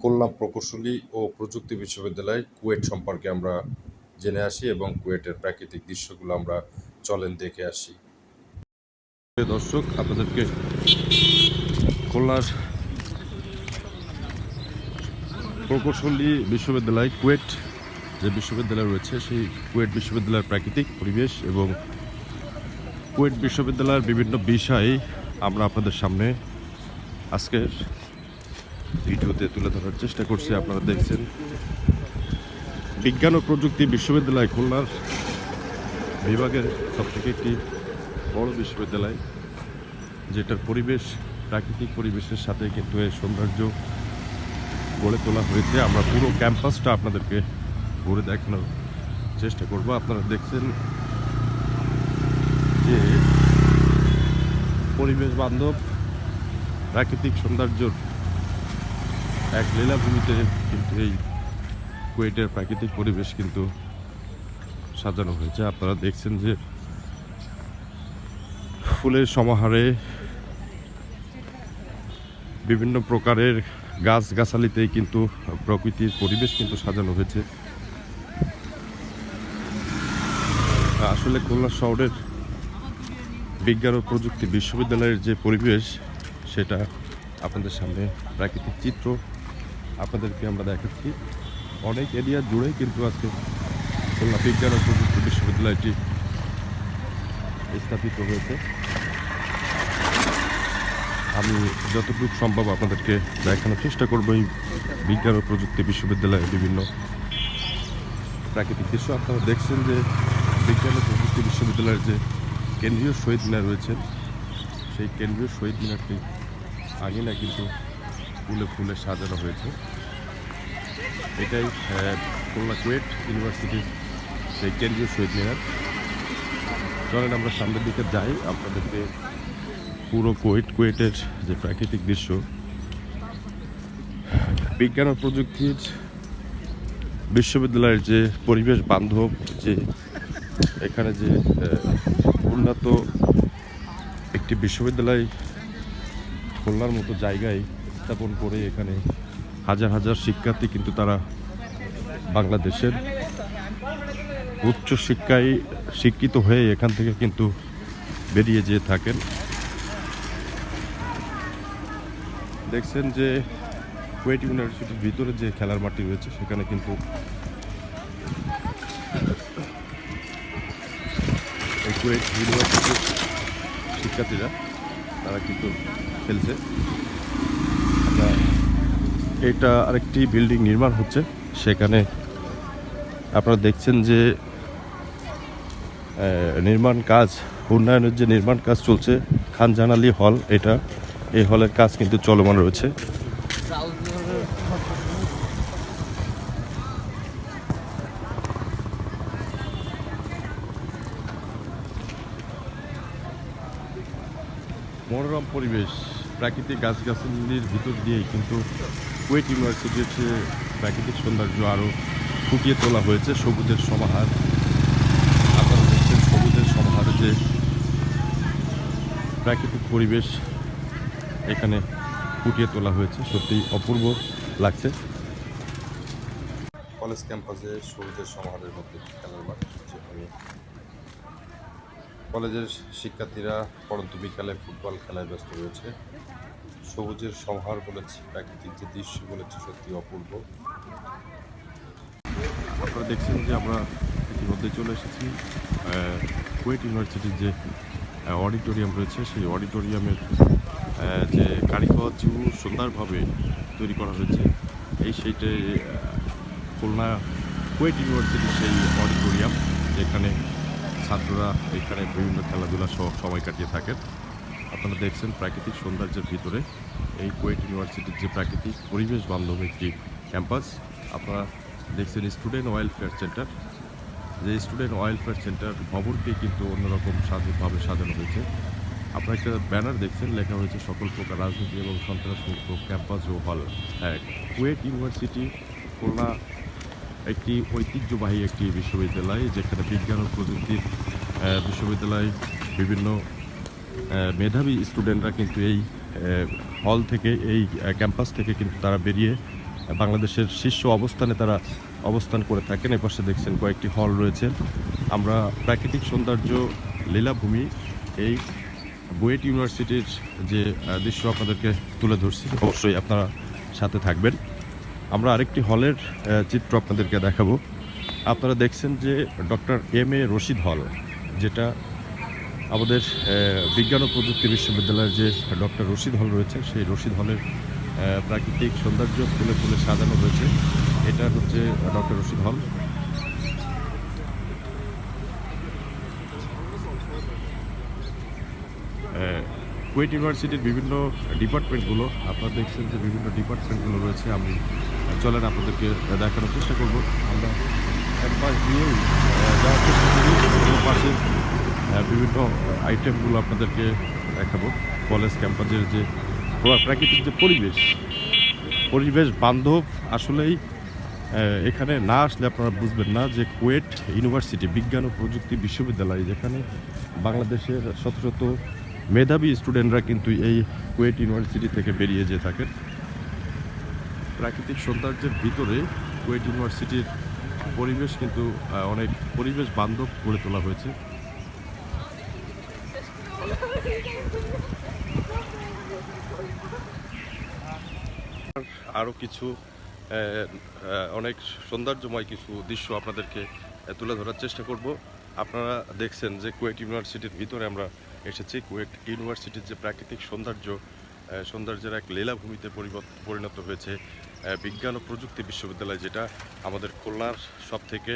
খুলনা প্রকৌশলী ও প্রযুক্তি বিশ্ববিদ্যালয় কুয়েট সম্পর্কে আমরা জেনে আসি এবং কুয়েটের প্রাকৃতিক দৃশ্যগুলো আমরা চলেন দেখে আসি। দর্শক, আপনাদেরকে খুলনার প্রকৌশলী বিশ্ববিদ্যালয় কুয়েট যে বিশ্ববিদ্যালয় রয়েছে, সেই কুয়েট বিশ্ববিদ্যালয়ের প্রাকৃতিক পরিবেশ এবং কুয়েট বিশ্ববিদ্যালয়ের বিভিন্ন বিষয় আমরা আপনাদের সামনে আজকের ভিডিওতে তুলে ধরার চেষ্টা করছি, আপনারা দেখছেন। বিজ্ঞান ও প্রযুক্তি বিশ্ববিদ্যালয় খুলনার বিভাগের সবথেকে একটি বড় বিশ্ববিদ্যালয়, যেটার পরিবেশ, প্রাকৃতিক পরিবেশের সাথে কিন্তু এর সৌন্দর্য গড়ে তোলা হয়েছে। আমরা পুরো ক্যাম্পাসটা আপনাদেরকে ঘুরে দেখানোর চেষ্টা করব। আপনারা দেখছেন যে পরিবেশ বান্ধব, প্রাকৃতিক সৌন্দর্যর এক লীলাভূমিতে কিন্তু এই কুয়েটের প্রাকৃতিক পরিবেশ কিন্তু সাজানো হয়েছে। আপনারা দেখছেন যে ফুলের সমাহারে বিভিন্ন প্রকারের গাছ গাছালিতেই কিন্তু প্রকৃতির পরিবেশ কিন্তু সাজানো হয়েছে। আসলে খুলনা শহরের বিজ্ঞান ও প্রযুক্তি বিশ্ববিদ্যালয়ের যে পরিবেশ, সেটা আপনাদের সামনে প্রাকৃতিক চিত্র আপনাদেরকে আমরা দেখাচ্ছি। অনেক এরিয়া জুড়েই কিন্তু আজকে খুলনা বিজ্ঞান ও প্রযুক্তি বিশ্ববিদ্যালয়টি স্থাপিত হয়েছে। আমি যতটুকু সম্ভব আপনাদেরকে দেখানোর চেষ্টা করব এই বিজ্ঞান ও প্রযুক্তি বিশ্ববিদ্যালয়ের বিভিন্ন প্রাকৃতিক দৃশ্য। আপনারা দেখছেন যে বিজ্ঞান ও প্রযুক্তি বিশ্ববিদ্যালয়ের যে কেন্দ্রীয় শহীদ মিনার রয়েছে, সেই কেন্দ্রীয় শহীদ মিনারটি আগে না কিন্তু ফুলে ফুলে সাজানো হয়েছে। এটাই খুলনা কুয়েট ইউনিভার্সিটির সেই কেন্দ্রীয় শহীদ মিনার। চলেন আমরা সামনের দিকে যাই। আপনাদেরকে পুরো কুয়েট, কুয়েটের যে প্রাকৃতিক দৃশ্য, বিজ্ঞান ও প্রযুক্তির বিশ্ববিদ্যালয়ের যে পরিবেশ বান্ধব, যে এখানে যে উন্নত একটি বিশ্ববিদ্যালয় খুলনার মতো জায়গায় স্থাপন করে এখানে হাজার হাজার শিক্ষার্থী কিন্তু তারা বাংলাদেশের উচ্চ শিক্ষায় শিক্ষিত হয়ে এখান থেকে কিন্তু বেরিয়ে যেয়ে থাকেন। দেখছেন যে কুয়েট ইউনিভার্সিটির ভিতরে যে খেলার মাঠটি রয়েছে, সেখানে কিন্তু কুয়েট ইউনিভার্সিটির শিক্ষার্থীরা, তারা কিন্তু আমরা এটা আরেকটি বিল্ডিং নির্মাণ হচ্ছে। সেখানে আপনারা দেখছেন যে নির্মাণ কাজ, উন্নয়নের যে নির্মাণ কাজ চলছে খানজাহান আলী হল এটা। এই হলের কাজ কিন্তু চলমান রয়েছে। মনোরম পরিবেশ। প্রাকৃতিক গাছগাছালির ভিতর দিয়েই, কিন্তু কুয়েট ইউনিভার্সিটির যে প্রাকৃতিক সৌন্দর্য আরও ফুটিয়ে তোলা হয়েছে, সবুজের সমাহার আপনারা দেখছেন সবুজের সমাহারে যে প্রাকৃতিক পরিবেশ এখানে ফুটিয়ে তোলা হয়েছে সত্যি অপূর্ব লাগছে। কলেজ ক্যাম্পাসে সবুজের সমাহারের মধ্যে খেলার মাঠ যেখানে কলেজের শিক্ষার্থীরা পরন্ত বিকালে ফুটবল খেলায় ব্যস্ত রয়েছে। সবুজের সমাহার বলেছে, প্রাকৃতিক যে দৃশ্য বলেছে সত্যি অপূর্ব। আপনারা দেখছেন যে আমরা ইতিমধ্যে চলে এসেছি কুয়েট ইউনিভার্সিটির যে অডিটোরিয়াম রয়েছে, সেই অডিটোরিয়ামের যে যেগুলো সুন্দরভাবে তৈরি করা হয়েছে। এই সেইটাই খুলনা কুয়েট ইউনিভার্সিটির সেই অডিটোরিয়াম, যেখানে ছাত্ররা এখানে বিভিন্ন খেলাধুলা সহ সময় কাটিয়ে থাকেন। আপনারা দেখছেন প্রাকৃতিক সৌন্দর্যের ভিতরে এই কুয়েট ইউনিভার্সিটির যে প্রাকৃতিক পরিবেশ বান্ধব একটি ক্যাম্পাস, আপনারা দেখছেন স্টুডেন্ট ওয়েলফেয়ার সেন্টার। যে স্টুডেন্ট ওয়েলফেয়ার সেন্টার ভবনকে কিন্তু অন্যরকম সাজভাবে সাজানো হয়েছে। আপনারা একটা ব্যানার দেখছেন, লেখা হয়েছে, সকল প্রকার রাজনীতি এবং সন্ত্রাস মুক্ত ক্যাম্পাস ও হল। হ্যাঁ কুয়েট ইউনিভার্সিটি খুলনা একটি ঐতিহ্যবাহী একটি বিশ্ববিদ্যালয়, যেখানে বিজ্ঞান ও প্রযুক্তির বিশ্ববিদ্যালয় বিভিন্ন মেধাবী স্টুডেন্টরা কিন্তু এই হল থেকে, এই ক্যাম্পাস থেকে কিন্তু তারা বেরিয়ে বাংলাদেশের শীর্ষ অবস্থানে তারা অবস্থান করে থাকেন। এপাশে দেখছেন কয়েকটি হল রয়েছে। আমরা প্রাকৃতিক সৌন্দর্য, লীলাভূমি, এই বুয়েট ইউনিভার্সিটির যে দৃশ্য আপনাদেরকে তুলে ধরছি, অবশ্যই আপনারা সাথে থাকবেন। আমরা আরেকটি হলের চিত্র আপনাদেরকে দেখাবো। আপনারা দেখছেন যে ডক্টর এম এ রশিদ হল, যেটা আমাদের বিজ্ঞান ও প্রযুক্তি বিশ্ববিদ্যালয়ের যে ডক্টর রশিদ হল রয়েছে, সেই রশিদ হলের প্রাকৃতিক সৌন্দর্য ফুলে ফুলে সাজানো রয়েছে। এটা হচ্ছে ডক্টর রশিদ হল। কুয়েট ইউনিভার্সিটির বিভিন্ন ডিপার্টমেন্টগুলো, আপনারা দেখছেন যে বিভিন্ন ডিপার্টমেন্টগুলো রয়েছে। আমি চলেন, আপনাদেরকে দেখানোর চেষ্টা করব। আমরা ক্যাম্পাস দিয়েই যাওয়ার চেষ্টা করি। বিভিন্ন আইটেমগুলো আপনাদেরকে দেখাবো। কলেজ ক্যাম্পাসের যে প্রাকৃতিক যে পরিবেশ পরিবেশ বান্ধব আসলেই এখানে না আসলে আপনারা বুঝবেন না যে কুয়েট ইউনিভার্সিটি বিজ্ঞান ও প্রযুক্তি বিশ্ববিদ্যালয়, যেখানে বাংলাদেশের শত শত মেধাবী স্টুডেন্টরা কিন্তু এই কুয়েট ইউনিভার্সিটি থেকে বেরিয়ে যেয়ে থাকেন। প্রাকৃতিক সৌন্দর্যের ভিতরে কুয়েট ইউনিভার্সিটির পরিবেশ কিন্তু অনেক পরিবেশ বান্ধব গড়ে তোলা হয়েছে। আরও কিছু অনেক সৌন্দর্যময় কিছু দৃশ্য আপনাদেরকে তুলে ধরার চেষ্টা করব। আপনারা দেখছেন যে কুয়েট ইউনিভার্সিটির ভিতরে আমরা এসেছি। কুয়েট ইউনিভার্সিটির যে প্রাকৃতিক সৌন্দর্য সৌন্দর্যের এক লীলাভূমিতে পরিণত হয়েছে বিজ্ঞান ও প্রযুক্তি বিশ্ববিদ্যালয়, যেটা আমাদের খুলনার সব থেকে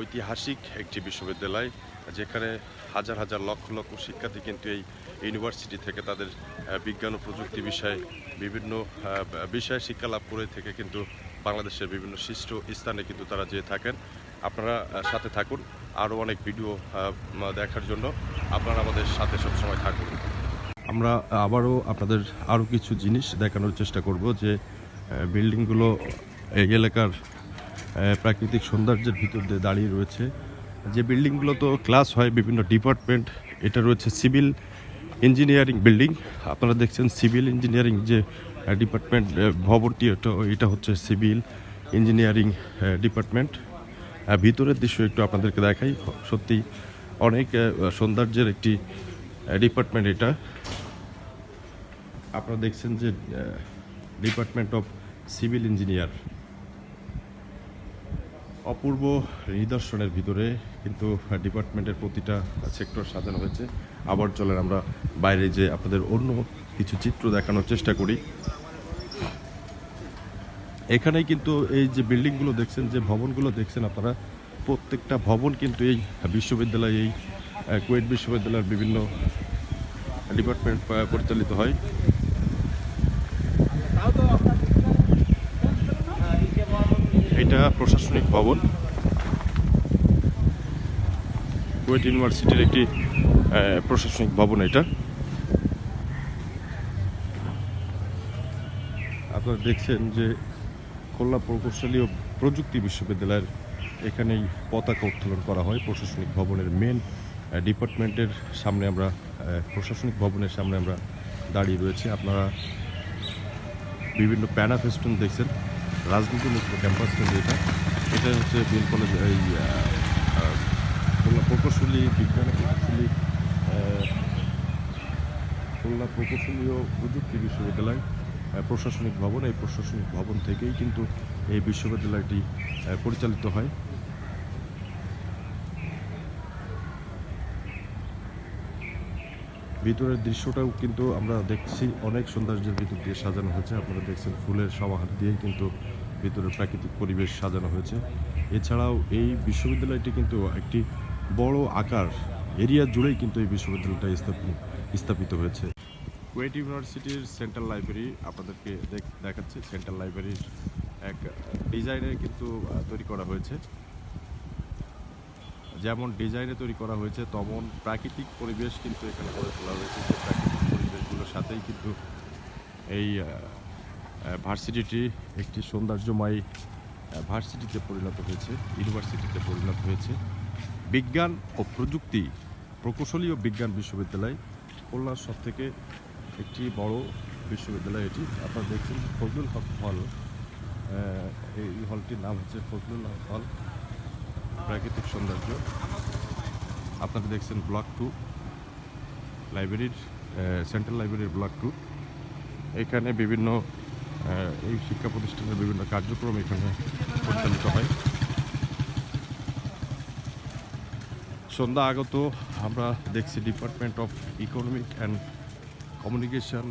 ঐতিহাসিক একটি বিশ্ববিদ্যালয়, যেখানে হাজার হাজার লক্ষ লক্ষ শিক্ষার্থী কিন্তু এই ইউনিভার্সিটি থেকে তাদের বিজ্ঞান ও প্রযুক্তি বিষয়ে বিভিন্ন বিষয়ে শিক্ষা লাভ করে থেকে কিন্তু বাংলাদেশের বিভিন্ন শীর্ষ স্থানে কিন্তু তারা যেয়ে থাকেন। আপনারা সাথে থাকুন। আরও অনেক ভিডিও দেখার জন্য আপনারা আমাদের সাথে সবসময় থাকুন। আমরা আবারও আপনাদের আরও কিছু জিনিস দেখানোর চেষ্টা করব যে বিল্ডিংগুলো এই এলাকার প্রাকৃতিক সৌন্দর্যের ভিতর দিয়ে দাঁড়িয়ে রয়েছে। যে বিল্ডিংগুলো তো ক্লাস হয় বিভিন্ন ডিপার্টমেন্ট এটা রয়েছে সিভিল ইঞ্জিনিয়ারিং বিল্ডিং আপনারা দেখছেন সিভিল ইঞ্জিনিয়ারিং যে ডিপার্টমেন্ট ভবনটি, এটা এটা হচ্ছে সিভিল ইঞ্জিনিয়ারিং ডিপার্টমেন্ট ভিতরের দৃশ্য একটু আপনাদেরকে দেখাই। সত্যি অনেক সৌন্দর্যের একটি ডিপার্টমেন্ট এটা। আপনারা দেখছেন যে ডিপার্টমেন্ট অফ সিভিল ইঞ্জিনিয়ার। অপূর্ব নিদর্শনের ভিতরে কিন্তু ডিপার্টমেন্টের প্রতিটা সেক্টর সাজানো হয়েছে। আবার চলেন আমরা বাইরে যে আপনাদের অন্য কিছু চিত্র দেখানোর চেষ্টা করি। এখানেই কিন্তু এই যে বিল্ডিংগুলো দেখছেন, যে ভবনগুলো দেখছেন আপনারা, প্রত্যেকটা ভবন কিন্তু এই বিশ্ববিদ্যালয়, এই কুয়েট বিশ্ববিদ্যালয়ের বিভিন্ন ডিপার্টমেন্ট পরিচালিত হয়। এটা প্রশাসনিক ভবন। কুয়েট ইউনিভার্সিটির একটি প্রশাসনিক ভবন এটা। আপনারা দেখছেন যে খুলনা প্রকৌশলী ও প্রযুক্তি বিশ্ববিদ্যালয়ের এখানেই পতাকা উত্তোলন করা হয়। প্রশাসনিক ভবনের মেন ডিপার্টমেন্টের সামনে আমরা প্রশাসনিক ভবনের সামনে আমরা দাঁড়িয়ে রয়েছি। আপনারা বিভিন্ন প্যানা ফেস্টুন দেখছেন। রাজনীতি মুক্ত ক্যাম্পাস কিন্তু এটা হচ্ছে বিএল কলেজ এই খুলনা প্রকৌশলী বিজ্ঞান প্রকৌশলী খুলনা প্রকৌশলী ও প্রযুক্তি বিশ্ববিদ্যালয় প্রশাসনিক ভবন, এই প্রশাসনিক ভবন থেকেই কিন্তু এই বিশ্ববিদ্যালয়টি পরিচালিত হয়। ভিতরের দৃশ্যটাও কিন্তু আমরা দেখছি। অনেক সৌন্দর্যের ভিতর দিয়ে সাজানো হয়েছে। আপনারা দেখছেন ফুলের সমাহার দিয়ে কিন্তু ভিতরের প্রাকৃতিক পরিবেশ সাজানো হয়েছে। এছাড়াও এই বিশ্ববিদ্যালয়টি কিন্তু একটি বড় আকার, এরিয়া জুড়েই কিন্তু এই বিশ্ববিদ্যালয়টা স্থাপিত হয়েছে। কুয়েট ইউনিভার্সিটির সেন্ট্রাল লাইব্রেরি আপনাদেরকে দেখ- দেখাচ্ছে। সেন্ট্রাল লাইব্রেরির এক ডিজাইনে কিন্তু তৈরি করা হয়েছে। যেমন ডিজাইনে তৈরি করা হয়েছে, তেমন প্রাকৃতিক পরিবেশ কিন্তু এখানে গড়ে তোলা হয়েছে। যে প্রাকৃতিক পরিবেশগুলোর সাথেই কিন্তু এই ভার্সিটিটি একটি সৌন্দর্যময় ভার্সিটিতে পরিণত হয়েছে, ইউনিভার্সিটিতে পরিণত হয়েছে। বিজ্ঞান ও প্রযুক্তি প্রকৌশলী ও বিজ্ঞান বিশ্ববিদ্যালয়, খুলনার সব থেকে একটি বড় বিশ্ববিদ্যালয় এটি। আপনারা দেখছেন ফজলুল হক হল এই হলটির নাম হচ্ছে ফজলুল হক হল। প্রাকৃতিক সৌন্দর্য। আপনারা দেখছেন ব্লক টু লাইব্রেরির সেন্ট্রাল লাইব্রেরির ব্লক টু। এখানে বিভিন্ন এই শিক্ষা প্রতিষ্ঠানের বিভিন্ন কার্যক্রম এখানে পরিচালিত হয়। সন্ধ্যা আগত আমরা দেখছি department of economic and communication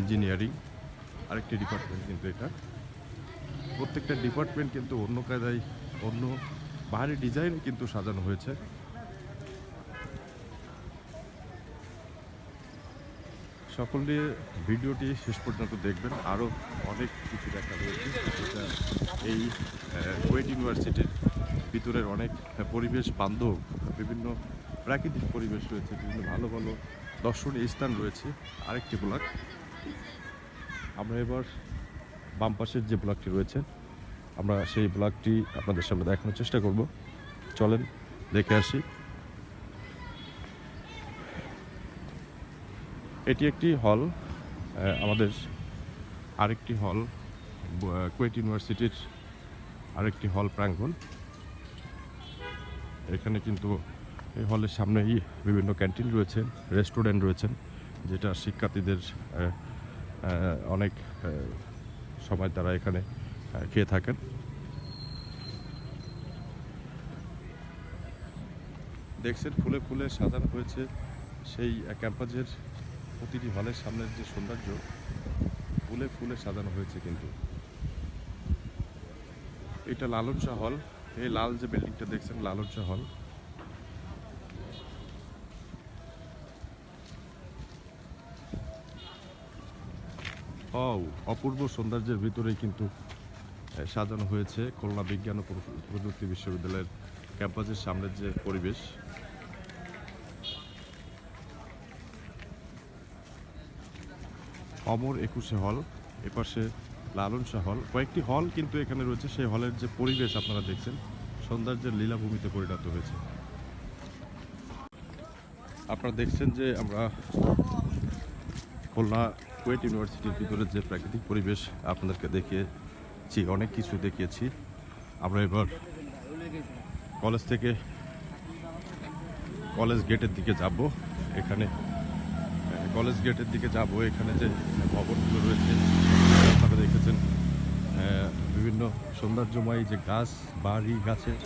engineering আরেকটি ডিপার্টমেন্ট কিন্তু এটা। প্রত্যেকটা ডিপার্টমেন্ট কিন্তু অন্য কায়দায়, অন্য বাহারি ডিজাইন কিন্তু সাজানো হয়েছে। সকলে ভিডিওটি শেষ পর্যন্ত দেখবেন। আরও অনেক কিছু দেখা রয়েছে যেটা এই কুয়েট ইউনিভার্সিটির ভিতরের অনেক পরিবেশ, বান্ধব, বিভিন্ন প্রাকৃতিক পরিবেশ রয়েছে, বিভিন্ন ভালো ভালো দর্শনীয় স্থান রয়েছে। আরেকটি ব্লক। আমরা এবার বাম পাশের যে ব্লকটি রয়েছে আমরা সেই ব্লগটি আপনাদের সামনে দেখানোর চেষ্টা করব। চলেন, দেখে আসি। এটি একটি হল আমাদের আরেকটি হল কুয়েট ইউনিভার্সিটির আরেকটি হল প্রাঙ্গণ। এখানে কিন্তু এই হলের সামনেই বিভিন্ন ক্যান্টিন রয়েছে, রেস্টুরেন্ট রয়েছেন যেটা শিক্ষার্থীদের অনেক সময় তারা এখানে খেয়ে থাকেন। দেখছেন, ফুলে ফুলে সাজানো হয়েছে সেই ক্যাম্পাসের প্রতিটি হলের সামনের যে সৌন্দর্য, ফুলে ফুলে সাজানো হয়েছে কিন্তু। এটা লালন হল। এই লাল যে বিল্ডিংটা দেখছেন লালন হল। অপূর্ব সৌন্দর্যের ভিতরেই কিন্তু সাজানো হয়েছে খুলনা বিজ্ঞান ও প্রযু- প্রযুক্তি বিশ্ববিদ্যালয়ের ক্যাম্পাসের সামনের যে পরিবেশ। অমর একুশে হল, এপাশে লালন শাহ হল। কয়েকটি হল কিন্তু এখানে রয়েছে, সেই হলের যে পরিবেশ আপনারা দেখছেন সৌন্দর্যের লীলাভূমিতে পরিণত হয়েছে। আপনারা দেখছেন যে আমরা খুলনা কুয়েট ইউনিভার্সিটির ভিতরে যে প্রাকৃতিক পরিবেশ আপনাদেরকে দেখিয়েছি অনেক কিছু দেখিয়েছি। আমরা এবার কলেজ থেকে কলেজ গেটের দিকে যাব। এখানে কলেজ গেটের দিকে যাব। এখানে যে ভবনগুলো রয়েছে, আপনারা দেখেছেন বিভিন্ন সৌন্দর্যময় যে গাছ, বাড়ি, গাছের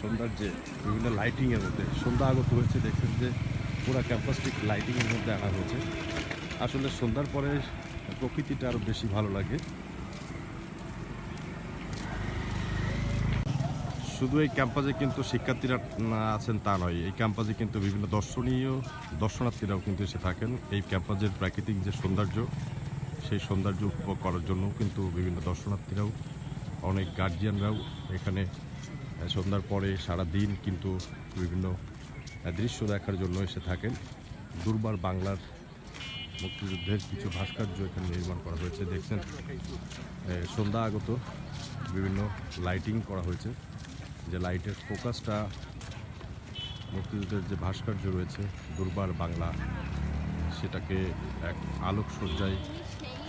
সৌন্দর্যে বিভিন্ন লাইটিংয়ের মধ্যে, সন্ধ্যা আগত হয়েছে, দেখছেন যে পুরো ক্যাম্পাসটি লাইটিংয়ের মধ্যে আনা হয়েছে। আসলে সন্ধ্যার পরে প্রকৃতিটা আরও বেশি ভালো লাগে। শুধু এই ক্যাম্পাসে কিন্তু শিক্ষার্থীরা আছেন তা নয়। এই ক্যাম্পাসে কিন্তু বিভিন্ন দর্শনীয়, দর্শনার্থীরাও কিন্তু এসে থাকেন। এই ক্যাম্পাসের প্রাকৃতিক যে সৌন্দর্য, সেই সৌন্দর্য উপভোগ করার জন্য কিন্তু বিভিন্ন দর্শনার্থীরাও, অনেক গার্জিয়ানরাও এখানে সন্ধ্যার পরে সারা দিন কিন্তু বিভিন্ন দৃশ্য দেখার জন্য এসে থাকেন। দুর্বার বাংলার মুক্তিযুদ্ধের কিছু ভাস্কর্য এখানে নির্মাণ করা হয়েছে। দেখছেন সন্ধ্যা আগত বিভিন্ন লাইটিং করা হয়েছে। যে লাইটের ফোকাসটা মুক্তিযুদ্ধের যে ভাস্কর্য রয়েছে, দুর্বার বাংলা, সেটাকে এক আলোক সজ্জায়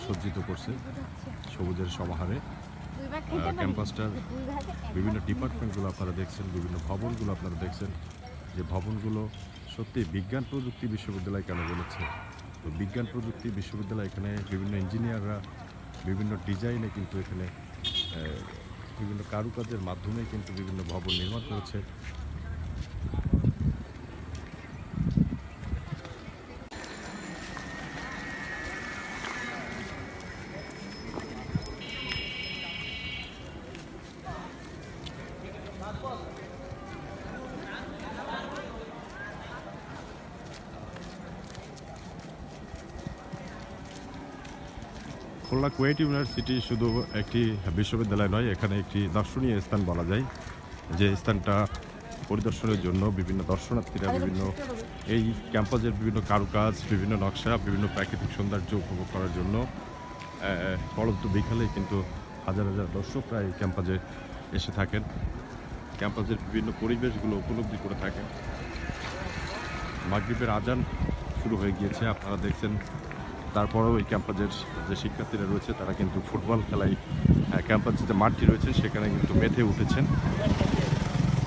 সজ্জিত করছে সবুজের সমাহারে। ক্যাম্পাসটার বিভিন্ন ডিপার্টমেন্টগুলো আপনারা দেখছেন, বিভিন্ন ভবনগুলো আপনারা দেখছেন। যে ভবনগুলো সত্যি বিজ্ঞান প্রযুক্তি বিশ্ববিদ্যালয় কেন বলেছে? তো বিজ্ঞান প্রযুক্তি বিশ্ববিদ্যালয় এখানে বিভিন্ন ইঞ্জিনিয়াররা বিভিন্ন ডিজাইনে কিন্তু এখানে বিভিন্ন কারুকাজের মাধ্যমে কিন্তু বিভিন্ন ভবন নির্মাণ করেছে। খুলনা কুয়েট ইউনিভার্সিটি শুধু একটি বিশ্ববিদ্যালয় নয় এখানে একটি দর্শনীয় স্থান বলা যায়। যে স্থানটা পরিদর্শনের জন্য বিভিন্ন দর্শনার্থীরা বিভিন্ন এই ক্যাম্পাসের বিভিন্ন কারুকাজ বিভিন্ন নকশা বিভিন্ন প্রাকৃতিক সৌন্দর্য উপভোগ করার জন্য পরন্ত বিকালে কিন্তু হাজার হাজার দর্শকরা এই ক্যাম্পাসে এসে থাকেন। ক্যাম্পাসের বিভিন্ন পরিবেশগুলো উপলব্ধি করে থাকেন। মাগরীবের আজান শুরু হয়ে গিয়েছে আপনারা দেখছেন তারপরেও এই ক্যাম্পাসের যে শিক্ষার্থীরা রয়েছে, তারা কিন্তু ফুটবল খেলায় ক্যাম্পাসের যে মাঠটি রয়েছে, সেখানে কিন্তু মেতে উঠেছেন।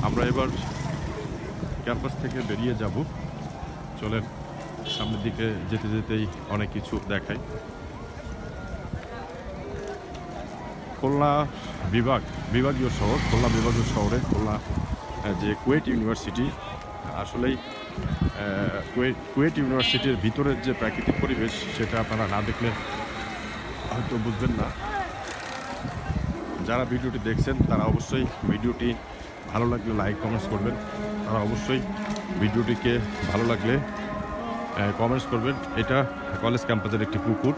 আমরা এবার ক্যাম্পাস থেকে বেরিয়ে যাব। চলেন, সামনের দিকে যেতে যেতেই অনেক কিছু দেখায় খুলনা বিভাগ, বিভাগীয় শহর, খুলনা বিভাগীয় শহরে, খুলনা যে কুয়েট ইউনিভার্সিটি আসলেই কুয়েট ইউনিভার্সিটির ভিতরের যে প্রাকৃতিক পরিবেশ, সেটা আপনারা না দেখলে হয়তো বুঝবেন না। যারা ভিডিওটি দেখছেন, তারা অবশ্যই ভিডিওটি ভালো লাগলে লাইক, কমেন্টস করবেন। তারা অবশ্যই ভিডিওটিকে ভালো লাগলে কমেন্টস করবেন। এটা কলেজ ক্যাম্পাসের একটি পুকুর।